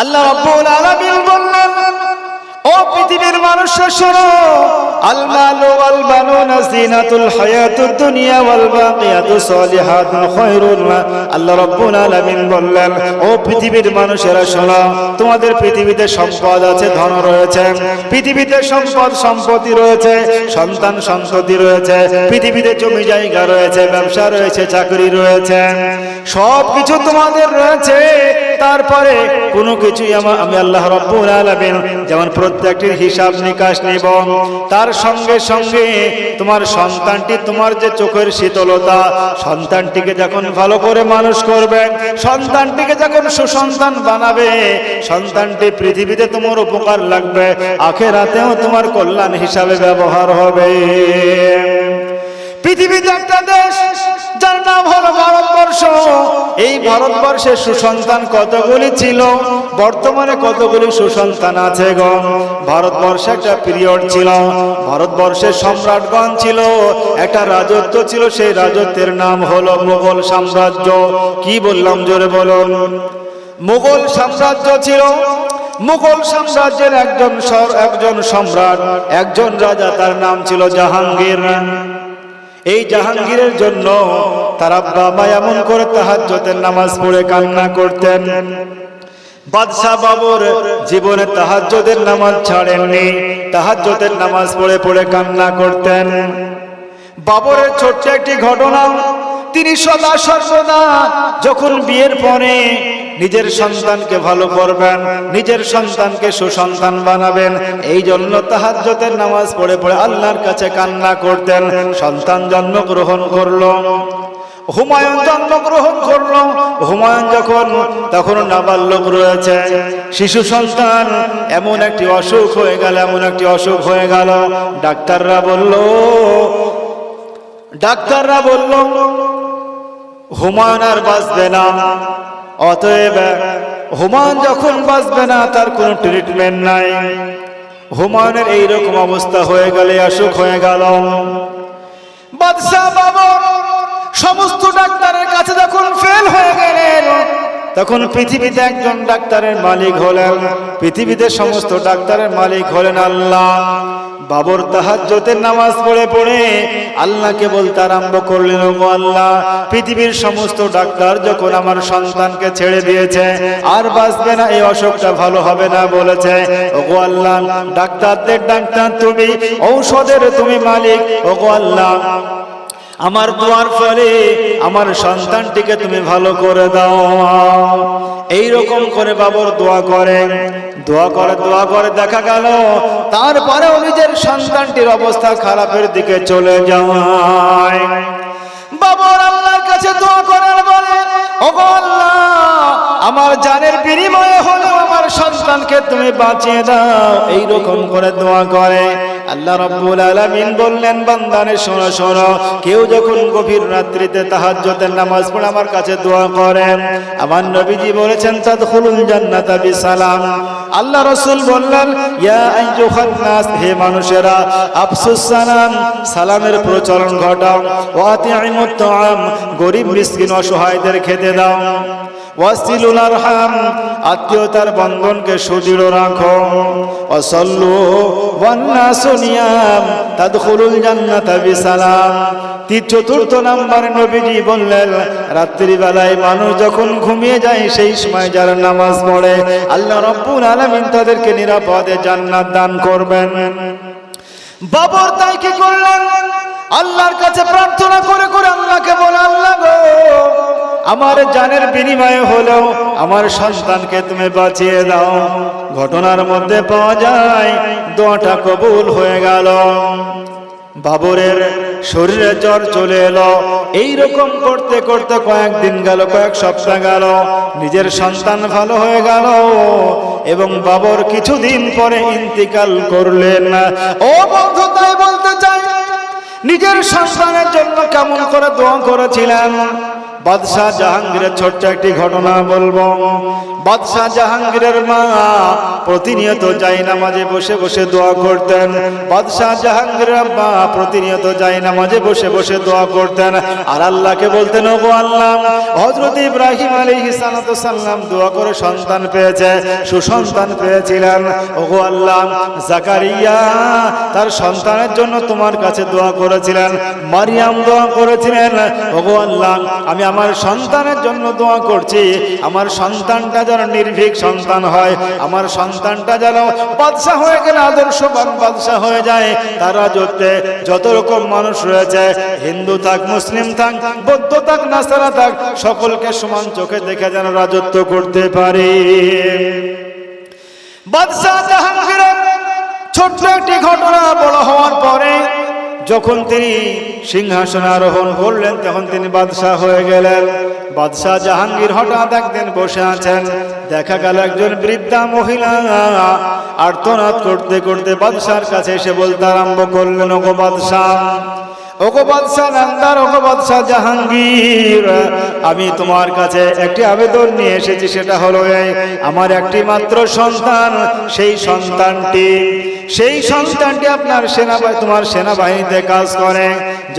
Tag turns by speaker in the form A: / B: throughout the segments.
A: আল্লাহ রাব্বুল আলামিন বললেন, ও পৃথিবীর মানুষ শোনো বানুনা জিনাতুল হায়াতুদ দুনিয়া ওয়াল বাকিয়াতু সলিহাতুন খায়রুন আল্লাহ রাব্বুল আলামিন বললেন, ও পৃথিবীর মানুষেরা শোনো, তোমাদের পৃথিবীতে সম্পদ আছে, ধন রয়েছে, পৃথিবীতে সম্পদ সম্পত্তি রয়েছে, সন্তান সন্ততি রয়েছে, পৃথিবীতে জমি জায়গা রয়েছে, ব্যবসা রয়েছে, চাকরি রয়েছে সব কিছু তোমাদের রয়েছে তারপরে কোনো কিছুই আমি আল্লাহ রব্বুল আলামিন যেমন প্রত্যেকটির হিসাব নিকাশ নিব। তার সঙ্গে সঙ্গে তোমার সন্তানটি তোমার যে চোখের শীতলতা, সন্তানটিকে যখন ভালো করে মানুষ করবে, সন্তানটিকে যখন সুসন্তান বানাবে, সন্তানটি পৃথিবীতে তোমার উপকার লাগবে, আখেরাতেও তোমার কল্যাণ হিসাবে ব্যবহার হবে। পৃথিবীতে একটা দেশ যার নাম হলো ভারতবর্ষ। এই ভারতবর্ষের সুসন্তান কতগুলি ছিল? বর্তমানে কতগুলি সুসন্তান আছে গণ ভারতবর্ষে একটা পিরিয়ড ছিল, ভারতবর্ষের সম্রাটগণ ছিল, একটা রাজত্ব ছিল, সেই রাজত্বের নাম হলো মুঘল সাম্রাজ্য। কি বললাম জোরে বলুন? মুঘল সাম্রাজ্য ছিল, মুঘল সাম্রাজ্যের একজন একজন সম্রাট, একজন রাজা, তার নাম ছিল জাহাঙ্গীর। এই জাহাঙ্গীরের জন্য তার আব্বা মা এমন করে তাহাজ্জতের নামাজ পড়ে কান্না করতেন। বাদশাহ বাবুর জীবনে তাহাজ্জতের নামাজ ছাড়েননি তাহাজ্জতের নামাজ পড়ে পড়ে কান্না করতেন। বাবরের ছোট্ট একটি ঘটনা, তিনি সদা সর্বদা যখন বিয়ের পরে নিজের সন্তানকে ভালো করবেন, নিজের সন্তানকে সুসন্তান বানাবেন এই জন্য তাহাজ্জতের নামাজ পড়ে পড়ে আল্লাহর কাছে কান্না করতেন, সন্তান জন্মগ্রহণ করল। হুমায়ুন জন্মগ্রহণ করল। হুমায়ুন যখন, তখন নাবালক রয়েছে। শিশু সন্তান, এমন একটি অসুখ হয়ে গেল, এমন একটি অসুখ হয়ে গেল। ডাক্তাররা বলল ডাক্তাররা বলল, হুমায়ুন আর বাঁচবে না। অতএব হুমায়ুন যখন বাঁচবে না, তার কোনো ট্রিটমেন্ট নাই। হুমায়ুনের এইরকম অবস্থা হয়ে গেলে অসুখ হয়ে গেল। বাদশাহ সমস্ত ডাক্তারের কাছে যখন ফেল হয়ে গেলেন, তখন পৃথিবীতে একজন ডাক্তারের মালিক হলেন। পৃথিবীতে সমস্ত ডাক্তারের মালিক হলেন আল্লাহ। বাবর তাহাজ্জতের নামাজ পড়ে পড়ে আল্লাহকে বলতে আরম্ভ করলেন ওগো আল্লাহ, পৃথিবীর সমস্ত ডাক্তার যখন আমার সন্তানকে ছেড়ে দিয়েছে, আর বাঁচবে না, এই অসুখটা ভালো হবে না, বলেছে। ওগো আল্লাহ, ডাক্তারদের ডাক্তার তুমি, ঔষধের তুমি মালিক, ওগো আল্লাহ, আমার দোয়ার ফলে আমার সন্তানটিকে তুমি ভালো করে দাও। এই রকম করে বাবর দোয়া করে। দোয়া করে দোয়া করে, দেখা গেল তারপরেও নিজের সন্তানটির অবস্থা খারাপের দিকে চলে যাওয়ায় বাবর আল্লাহর কাছে দোয়া করার বলে, ওগো আল্লাহ, আমার জানের বিনিময়ে হলেও আমার সন্তানকে তুমি বাঁচিয়ে দাও। এই রকম করে দোয়া করে। আল্লাহ রাব্বুল আলামিন বললেন বান্দানে শোনো শোনো, কেউ যখন গভীর রাত্রিতে তাহাজ্জুদের নামাজ পড়ে আমার কাছে দোয়া করেন, আমার নবীজি বলেছেন, তাদখুলুল জান্নাতা বিসালাম। আল্লাহ রাসূল বললেন, ইয়া আইয়ুহান নাস, হে মানুষেরা, আফসুস সালাম, সালামের প্রচলন ঘটাও, ওয়া আতিমুত তাআম, গরিব, মিসকিন, অসহায়দের খেতে দাও। ওয়াসিলুল আরহাম, আত্মীয়তার বন্ধনকে সুদৃঢ় রাখো। অসল্লু ওয়ান্নাসু নিয়াম, তাদখুলুল জান্নাতা বিসালাম। চতুর্থ নাম্বার নবীজি বললেন, রাত্রিবেলায় মানুষ যখন ঘুমিয়ে যায়, সেই সময় যারা নামাজ পড়ে, আল্লাহ রব্বুল আলামিন তাদেরকে নিরাপদে জান্নাত দান করবেন। বাবর তাই কি করলেন? আল্লাহর কাছে প্রার্থনা করে করে আল্লাহকে বলে, আল্লাহ গো আমার জানের বিনিময়ে হলো আমার সন্তানকে তুমি বাঁচিয়ে দাও। ঘটনার মধ্যে পাওয়া যায়, দোয়াটা কবুল হয়ে গেল। বাবরের শরীরে জ্বর চলে এলো। এই রকম করতে করতে কয়েকদিন গেল, কয়েক সপ্তাহ গেল। নিজের সন্তান ভালো হয়ে গেল। এবং বাবর কিছুদিন পরে ইন্তিকাল করলেন। ও বন্ধু, তাই বলতে চাই, নিজের সন্তানের জন্য কেমন করে দোয়া করেছিলেন? বাদশাহ জাহাঙ্গীরের ছোট্ট একটি ঘটনা বলব। বাদশাহ জাহাঙ্গীরের মা প্রতিনিয়ত যাই নামাজে বসে বসে দোয়া করতেন। বাদশাহ জাহাঙ্গীরের আব্বা প্রতিনিয়ত যাই নামাজে বসে বসে দোয়া করতেন। আর আল্লাহকে বলতেন, ওগো আল্লাহ, হযরত ইব্রাহিম আলাইহিস সালাম দোয়া করে সন্তান পেয়েছে, সুসন্তান পেয়েছিলেন। ওগো আল্লাহ, জাকারিয়া তার সন্তানের জন্য তোমার কাছে দোয়া করেছিলেন, মারিয়াম দোয়া করেছিলেন। ওগো আল্লাহ, আমি আমার সন্তানের জন্য দোয়া করছি। আমার সন্তানটা যেন নির্ভীক সন্তান হয়। আমার সন্তানটা যেন বাদশাহ হয়ে গেলে আদর্শবান বাদশাহ হয়ে যায়। তার রাজত্বে যত রকম মানুষ রয়েছে, হিন্দু থাক, মুসলিম থাক, বৌদ্ধ থাক, নাসারা থাক, সকলকে সমান চোখে দেখে যেন রাজত্ব করতে পারে। বাদশাহ ছোট্ট একটি ঘটনা বড় হওয়ার পরে যখন তিনি সিংহাসনে আরোহণ করলেন, তখন তিনি বাদশাহ হয়ে গেলেন। বাদশাহ জাহাঙ্গীর হঠাৎ একদিন বসে আছেন। দেখা গেল একজন বৃদ্ধা মহিলা। আর্তনাদ করতে করতে বাদশার কাছে এসে বলতে আরম্ভ করলেন, ওগো বাদশাহ জাহাঙ্গীর, আমি তোমার কাছে একটি আবেদন নিয়ে এসেছি, সেটা হলো আমার একটি মাত্র সন্তান, সেই সন্তানটি সেই সন্তানটি আপনার সেনাবাহিনী তোমার সেনাবাহিনীতে কাজ করে।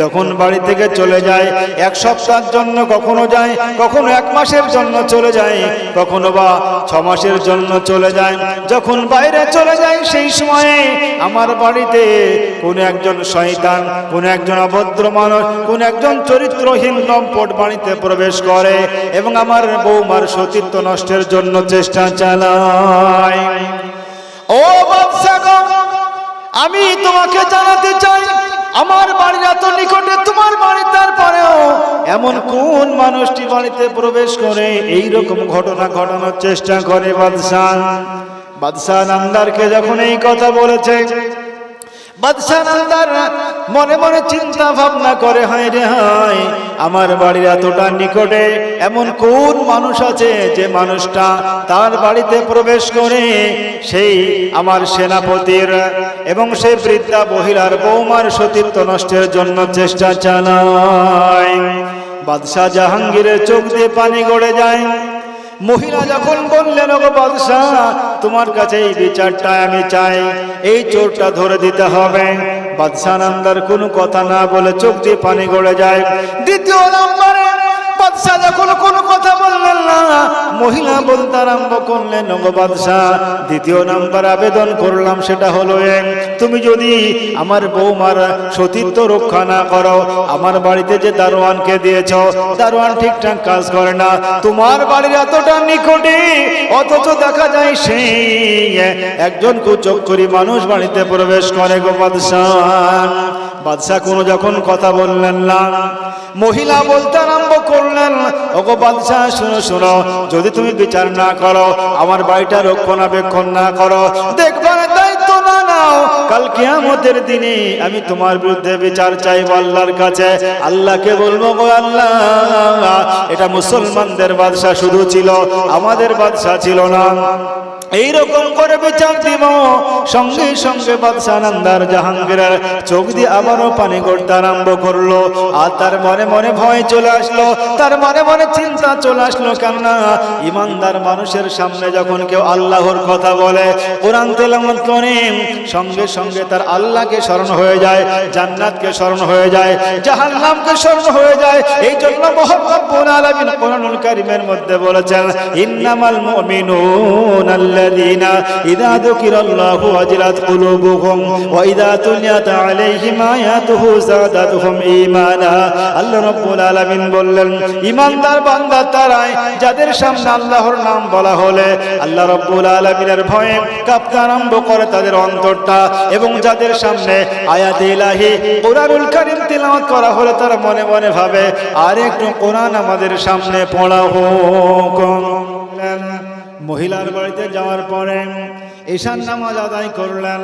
A: যখন বাড়ি থেকে চলে যায় এক সপ্তাহের জন্য কখনো যায় কখনো এক মাসের জন্য চলে যায় কখনো বা ছ মাসের জন্য চলে যায়। যখন বাইরে চলে যায় সেই সময়ে আমার বাড়িতে কোন একজন শয়তান কোন একজন অভদ্র মানুষ কোন একজন চরিত্রহীন লম্পট বাড়িতে প্রবেশ করে এবং আমার বৌমার সতীত্ব নষ্টের জন্য চেষ্টা চালায়। ও বাদশা গো, আমি তোমাকে জানাতে চাই আমার বাড়ির এত নিকটে, তোমার বাড়ি তারপরেও এমন কোন মানুষটি বাড়িতে প্রবেশ করে? এই রকম ঘটনা ঘটানোর চেষ্টা করে বাদশাহ। বাদশাহ নামদারকে যখন এই কথা বলেছে মনে মনে চিন্তা ভাবনা করে, হয় রে হয়, আমার বাড়ির এতটা নিকটে এমন কোন মানুষ আছে যে মানুষটা তার বাড়িতে প্রবেশ করে সেই আমার সেনাপতির এবং সেই বৃদ্ধা মহিলার বৌমার সতীত্ব নষ্টের জন্য চেষ্টা চালায়? বাদশাহ জাহাঙ্গীরের চোখ দিয়ে পানি গড়ে যায়। মহিলা যখন বললেন, ওগো বাদশাহ, তোমার কাছে এই বিচারটা আমি চাই। এই চোরটা ধরে দিতে হবে। বাদশাহ নান্দার কোনো কথা না বলে চোখ দিয়ে পানি গড়ে যায়। দ্বিতীয় নম্বরে মহিলা বলতে আরম্ভ করলেন বাদশাহ, দ্বিতীয় নাম্বার আবেদন করলাম, সেটা হলো এক, তুমি যদি আমার বৌমার সতীত্ব রক্ষা না করো, আমার বাড়িতে যে দারোয়ানকে দিয়েছ, দারোয়ান ঠিকঠাক কাজ করে না, তোমার বাড়ির এতটা নিকটে, অথচ দেখা যায় সেই, একজন কুচক্করি মানুষ বাড়িতে প্রবেশ করে গো বাদশাহ। বাদশাহ কোনো যখন কথা বললেন না, মহিলা বলতে আরম্ভ করলেন। ওগো বাদশাহ, শুনো শুনো, যদি তুমি বিচার না করো, আমার বাড়িটা রক্ষণাবেক্ষণ না করো, দেখবার দায়িত্ব না নাও। কাল কিয়ামতের দিনে আমি তোমার বিরুদ্ধে বিচার চাইব আল্লাহর কাছে। আল্লাহকে বলব গো আল্লাহ, এটা মুসলমানদের বাদশাহ শুধু ছিল, আমাদের বাদশাহ ছিল না। এইরকম করে বিচার সঙ্গে সঙ্গে বাদশাহ নান্দার জাহাঙ্গীরের চোখ দিয়ে আবারও পানি করতে আরম্ভ করল। আর তার মনে মনে ভয় চলে আসলো। তার মনে মনে চিন্তা চলে আসলো কেননা ইমানদার মানুষের সামনে যখন কেউ আল্লাহর কথা বলে, কোরআন তেলামত করে, সঙ্গে সঙ্গে তার আল্লাহকে স্মরণ হয়ে যায়, জান্নাতকে স্মরণ হয়ে যায়, জাহান্নামকে স্মরণ হয়ে যায়। এই জন্য মোহাম্মদ কোরআনুল কারীমের মধ্যে বলেছেন, ইন্নামাল মুমিনুন আল্লাযীনা ইযা যুকিরাল্লাহু ওয়াজিলাত কুলুবুহুম ওয়া ইযা তুলিয়াত আলাইহিম আয়াতুহু যাদাতুহুম ঈমানা আল্লাহ রাব্বুল আলামিন বললেন ঈমানদার বান্দা তারাই যাদের সামনে আল্লাহর নাম বলা হলে আল্লাহ রাব্বুল আলামিনের ভয়ে কাঁপতে আরম্ভ করে তাদের অন্তরটা এবং যাদের সামনে আয়াতে ইলাহি, কোরআনুল কারীম তেলাওয়াত করা হলে তারা মনে মনে ভাবে আর একটু কোরআন আমাদের সামনে পড়া হোক। মহিলার বাড়িতে যাওয়ার পরে ঈশান নামাজ আদায় করলেন।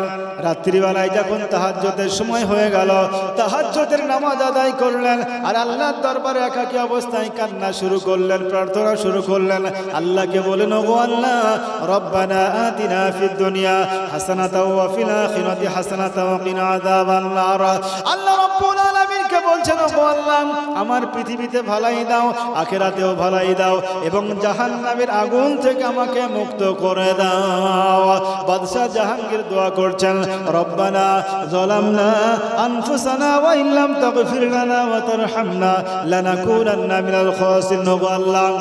A: রাত্রিবেলায় যখন তাহাজ্জতের সময় হয়ে গেল তাহাজ্জতের নামাজ আদায় করলেন আর আল্লাহর দরবারে একাকী অবস্থায় কান্না শুরু করলেন, প্রার্থনা শুরু করলেন। আল্লাহকে বলেন ওগো আল্লাহ, রব্বানা আতিনা ফিদ দুনিয়া হাসানাতাও ওয়া ফিল আখিরাতি হাসানাতাও ওয়া কিনা আযাবান নার। আল্লাহ রাব্বুল আলামিনকে বলছেন, ওগো আল্লাহ, আমার পৃথিবীতে ভালাই দাও, আখেরাতেও ভালাই দাও এবং জাহান্নামের আগুন থেকে আমাকে মুক্ত করে দাও। বাদশাহ জাহাঙ্গীর দোয়া করছেন, রব্বানা জলামনা আনফুসানা ওয়া ইল্লাম তাগফির লানা ওয়া তারহামনা লানাকুনান্না মিনাল খাসিরিন আল্লাহ।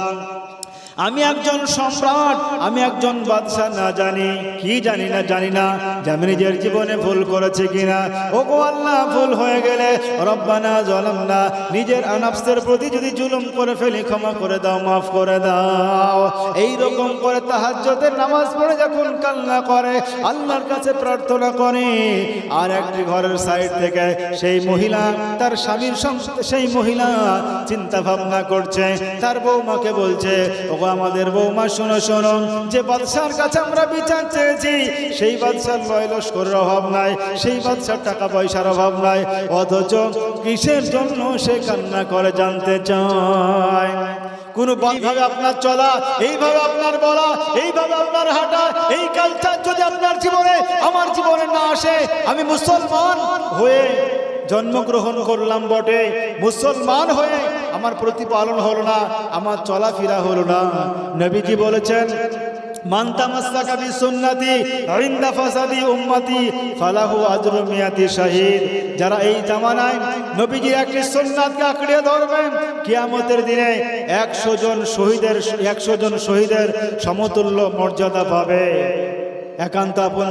A: আমি একজন সম্রাট, আমি একজন বাদশাহ, না জানি, কি জানি না জানি না, যে আমি নিজের জীবনে ভুল করেছি কিনা। ও গো আল্লাহ, ভুল হয়ে গেলে রব্বানা জলম না নিজের আনাফসের প্রতি যদি জুলুম করে ফেলি, ক্ষমা করে দাও, মাফ করে দাও। এই রকম করে তাহাজ্জতের নামাজ পড়ে যখন কান্না করে, আল্লাহর কাছে প্রার্থনা করে, আর একটি ঘরের সাইড থেকে সেই মহিলা, তার স্বামীর সেই মহিলা চিন্তা ভাবনা করছে, তার বৌমাকে বলছে, ওগো আমাদের বৌমা, শোনো শোনো। যে বাদশার কাছে আমরা বিচার চেয়েছি, সেই বাদশার লয় লস্করের অভাব নাই, সেই বাদশার টাকা পয়সার অভাব নাই। অথচ কিসের জন্য সে কান্না করে জানতে চায়? কোন ভাবে আপনার চলা, এইভাবে আপনার বলা, এইভাবে আপনার হাঁটা, এই কালচার যদি আপনার জীবনে, আমার জীবনে না আসে, আমি মুসলমান হয়ে জন্মগ্রহণ করলাম বটে। মুসলমান হয়ে আমার প্রতিপালন হলো না, আমার চলাফেরা হলো না। নবীজি বলেছেন শাহিদ। যারা এই জামানায় ধরবেন, কিয়ামতের দিনে একশো জন শহীদের, একশো জন শহীদের সমতুল্য মর্যাদা পাবে। একান্ত আপন